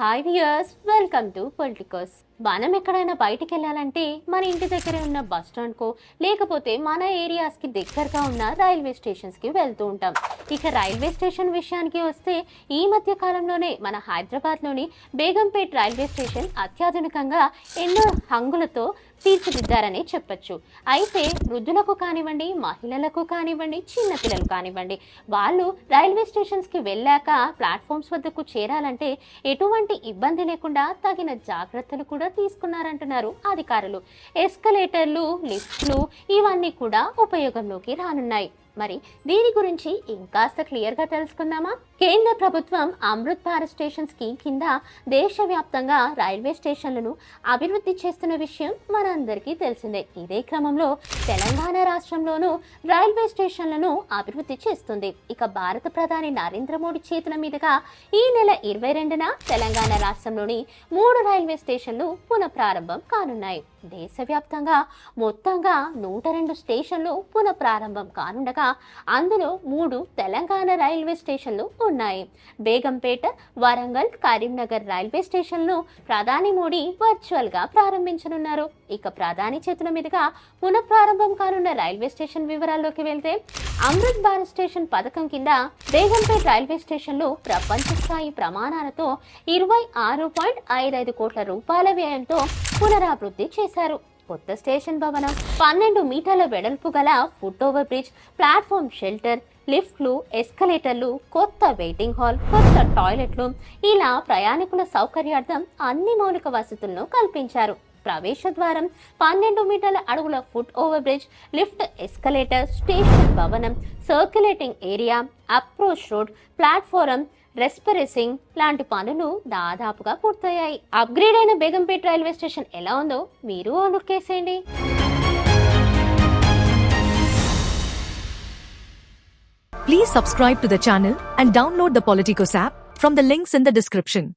Hi viewers welcome to politics. మనం ఎక్కడైనా బయటికి వెళ్ళాలంటే మన ఇంటి దగ్గరే ఉన్న బస్ స్టాండ్కో లేకపోతే మన ఏరియాస్కి దగ్గరగా ఉన్న రైల్వే స్టేషన్స్కి వెళ్తూ ఉంటాం. ఇక రైల్వే స్టేషన్ విషయానికి వస్తే ఈ మధ్య కాలంలోనే మన హైదరాబాద్లోని బేగంపేట్ రైల్వే స్టేషన్ అత్యాధునికంగా ఎన్నో హంగులతో తీర్చిదిద్దారని చెప్పొచ్చు. అయితే వృద్ధులకు కానివ్వండి మహిళలకు కానివ్వండి చిన్నపిల్లలు కానివ్వండి వాళ్ళు రైల్వే స్టేషన్స్కి వెళ్ళాక ప్లాట్ఫామ్స్ వద్దకు చేరాలంటే ఎటువంటి ఇబ్బంది లేకుండా తగిన జాగ్రత్తలు కూడా తీసుకున్నారంటున్నారు అధికారులు. ఎస్కలేటర్లు లిఫ్ట్లు ఇవన్నీ కూడా ఉపయోగంలోకి రానున్నాయి. మరి దీని గురించి ఇంకాస్త క్లియర్గా తెలుసుకుందామా? కేంద్ర ప్రభుత్వం అమృత్ భారత్ స్టేషన్ స్కీమ్ కింద దేశవ్యాప్తంగా రైల్వే స్టేషన్లను అభివృద్ధి చేస్తున్న విషయం మనందరికీ తెలిసిందే. ఇదే క్రమంలో తెలంగాణ రాష్ట్రంలోనూ రైల్వే స్టేషన్లను అభివృద్ధి చేస్తుంది. ఇక భారత ప్రధాని నరేంద్ర మోడీ చేతుల మీదుగా ఈ నెల ఇరవై రెండున తెలంగాణ రాష్ట్రంలోని మూడు రైల్వే స్టేషన్లు పునఃప్రారంభం కానున్నాయి. దేశవ్యాప్తంగా మొత్తంగా నూట రెండు స్టేషన్లు పునఃప్రారంభం కానుండగా అందులో మూడు తెలంగాణ రైల్వే స్టేషన్లు ఉన్నాయి. బేగంపేట వరంగల్ కరీంనగర్ రైల్వే స్టేషన్లు ప్రధాని మోడీ వర్చువల్గా ప్రారంభించనున్నారు. ఇక ప్రధాని చేతుల మీదుగా పునఃప్రారంభం కానున్న రైల్వే స్టేషన్ వివరాల్లోకి వెళ్తే అమృత్ భారత్ స్టేషన్ పథకం కింద బేగంపేట్ రైల్వే స్టేషన్లు ప్రపంచ స్థాయి ప్రమాణాలతో ఇరవై ఆరు పాయింట్ ఐదు కోట్ల రూపాయల వ్యయంతో పునరాభివృద్ధి చేశారు. కొత్త స్టేషన్ భవనం పన్నెండు మీటర్ల వెడల్పు గల foot over bridge platform shelter లిఫ్ట్లు ఎస్కలేటర్లు కొత్త వెయిటింగ్ హాల్ కొత్త టాయిలెట్లు ఇలా ప్రయాణికుల సౌకర్యార్థం అన్ని మౌలిక వసతులను కల్పించారు. ప్రవేశ ద్వారం పన్నెండు మీటర్ల అడుగుల foot over bridge lift escalator station భవనం circulating area approach road platform రెస్పరెసింగ్ లాంటి పనులు దాదాపుగా పూర్తయ్యాయి అప్గ్రేడ్ అయిన బేగంపేట్ రైల్వే స్టేషన్ ఎలా ఉందో మీరు ఓ లుక్ వేసేయండి Please subscribe to the channel and download the Politicos app from the links in the description.